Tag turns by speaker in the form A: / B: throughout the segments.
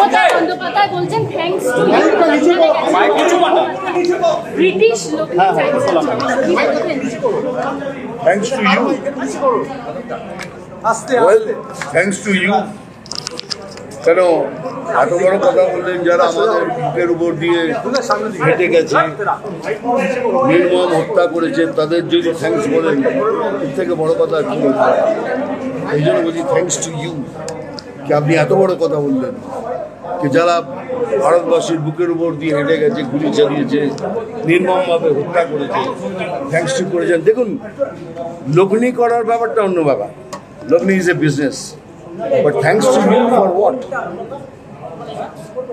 A: মমতা বন্দ্যোপাধ্যায় বলছেন thanks to British লোক
B: thanks to you
C: আস্তে
B: ওয়েল থ্যাংকস টু ইউ কেন? এত বড় কথা বললেন যারা আমাদের বুকের উপর দিয়ে হেঁটে গেছে। নির্মম হত্যা করেছেন তাদের যদি থ্যাংকস বলেন। এর থেকে বড় কথা কি এই জন্য বলছি থ্যাংকস টু ইউ কি আপনি এত বড় কথা বললেন? যারা ভারতবাসীর বুকের উপর দিয়ে হেঁটে গেছে গুলি চালিয়েছে নির্মমভাবে হত্যা করেছে থ্যাংকস টু করেছেন দেখুন লগ্নি করার ব্যাপারটা অন্য ব্যাপার। লগ্নি is a business but thanks to you for what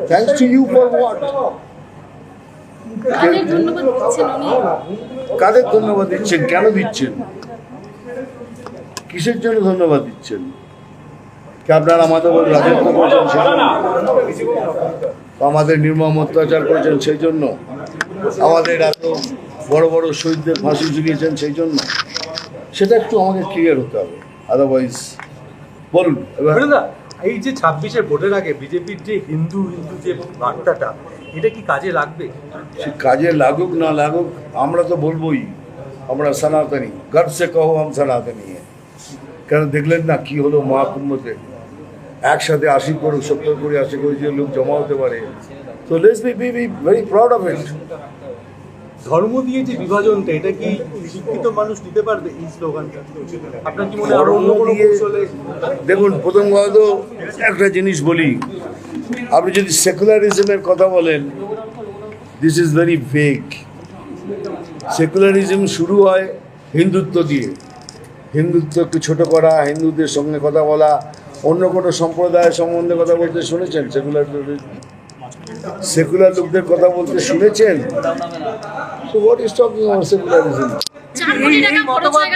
B: thanks to you for what
A: কাদের ধন্যবাদ দিচ্ছেন
B: কাদের ধন্যবাদ দিচ্ছেন? কেন দিচ্ছেন? কিসের জন্য ধন্যবাদ দিচ্ছেন? যে আপনারা আমাদের উপর রাজত্ব করছেন আমাদের নির্মম অত্যাচার করেছেন সেই জন্য। আমাদের এত বড় বড় শহীদদের ফাঁসি ঝুলিয়েছেন সেই জন্য। সেটা একটু আমাকে ক্লিয়ার হতে হবে। আদারওয়াইজ বলুন
C: এই যে ছাব্বিশে ভোটের আগে বিজেপির যে হিন্দু হিন্দু যে বার্তাটা এটা কি কাজে লাগবে?
B: সে কাজে লাগুক না লাগুক আমরা তো বলবোই আমরা সনাতনী। গর্ব সে কহো আম সনাতনী কেন দেখলেন না কি হলো মহাকুম্ভতে? একসাথে আশি করুক সত্তর করে আশি করে যে লোক জমা হতে পারে। তো let's be be be very proud of it
C: ধর্ম দিয়ে যে বিভাজনটা এটা কি শিক্ষিত মানুষ নিতে পারবে এই স্লোগানটা? আপনার কি মনে হয় অন্য কোনো কৌশলে
B: দেখুন প্রথম কথা তো একটা জিনিস বলি। আপনি যদি সেকুলারিজমের কথা বলেন this is very vague secularism শুরু হয় হিন্দুত্ব দিয়ে। হিন্দুত্বকে ছোট করা হিন্দুদের সঙ্গে কথা বলা অন্য কোনো সম্প্রদায়ের সম্বন্ধে কথা বলতে শুনেছেন? সেকুলার সেকুলার লোকদের কথা বলতে শুনেছেন? What is talking on secularism
A: হয়ে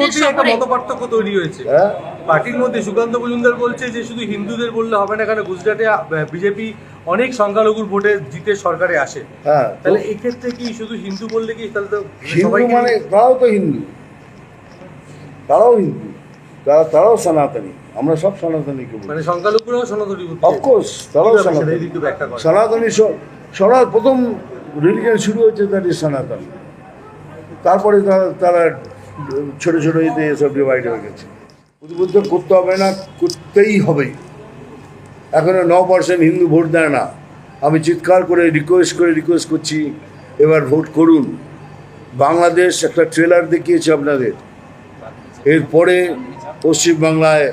C: মধ্যে একটা
A: সফরে।
C: মতপার্থক্য তৈরি হয়েছে।
B: হ্যাঁ?
C: পার্টির মধ্যে সুকান্ত মজুমদার বলছে যে শুধু হিন্দুদের বললে হবে না কেন গুজরাটে বিজেপি অনেক সংখ্যালঘুর ভোটে জিতে সরকারে আসে।
B: হ্যাঁ
C: তাহলে এক্ষেত্রে কি শুধু হিন্দু বললে কি তাহলে তো
B: হিন্দু মানে তারাও তো হিন্দু। তারাও হিন্দু। তারা তারাও সনাতনী। আমরা সব সনাতনীকে বলি।
C: মানে।
B: অফকোর্স তারাও সনাতনী। সনাতনী স- সনার প্রথম রিলিজন শুরু হয়েছে দ্যাট ইজ সনাতনী। তারপরে তারা তারা ছোট ছোট এতে এসব ডিভাইড হয়ে গেছে। উদ্বুদ্ধ করতে হবে না করতেই হবে। এখনও ন পার্সেন্ট হিন্দু ভোট দেয় না। আমি চিৎকার করে রিকোয়েস্ট করে রিকোয়েস্ট করছি এবার ভোট করুন। বাংলাদেশ একটা ট্রেলার দেখিয়েছে আপনাদের। এরপরে পশ্চিমবাংলায়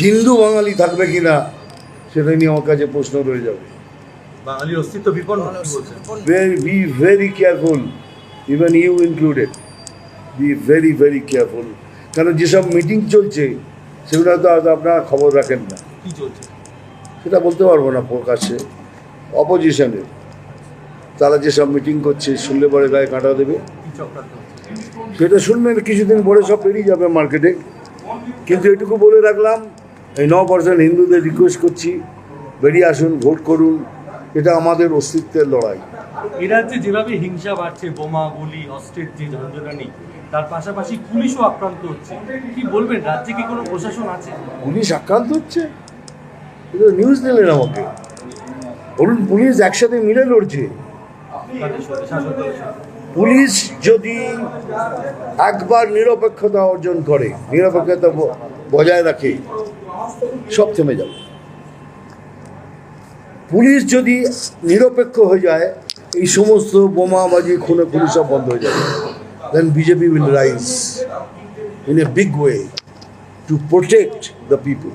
B: হিন্দু বাঙালি থাকবে কি না সেটা নিয়ে আমার কাছে প্রশ্ন রয়ে যাবে।
C: বাঙালির অস্তিত্ব বিপন্ন কি বলছেন?
B: very, be very careful, even you included. Be very, very কারণ যেসব মিটিং চলছে সেগুলো তো আজ আপনারা খবর রাখেন না।
C: কি চলছে?
B: সেটা বলতে পারব না প্রকাশ্যে। অপোজিশনের তারা যেসব মিটিং করছে শুনলে পরে গায়ে কাঁটা দেবে? সেটা শুনবেন কিছুদিন পরে সব বেরিয়ে যাবে মার্কেটে কিন্তু এটুকু বলে রাখলাম এই ন পার্সেন্ট হিন্দুদের রিকোয়েস্ট করছি বেরিয়ে আসুন ভোট করুন এটা আমাদের অস্তিত্বের লড়াই।
C: রাজ্যে যেভাবে হিংসা বাড়ছে বোমা গুলি অস্ত্রের যে ঝঞ্ঝনানি তার পাশাপাশি পুলিশও আক্রান্ত হচ্ছে। কি বলবেন রাজ্যে কি কোনো প্রশাসন আছে?
B: পুলিশ আক্রান্ত হচ্ছে? এটা নিউজ দিলেন আমাকে। বলুন পুলিশ একসাথে মিলে লড়ছে। পুলিশ যদি একবার নিরপেক্ষতা অর্জন করে, নিরপেক্ষতা বজায় রাখে, সব থেমে যাবে। পুলিশ যদি নিরপেক্ষ হয়ে যায়, এই সমস্ত বোমাবাজি খুনে পুলিশ সব বন্ধ হয়ে যাবে। Then BJP will rise in a big way to protect the people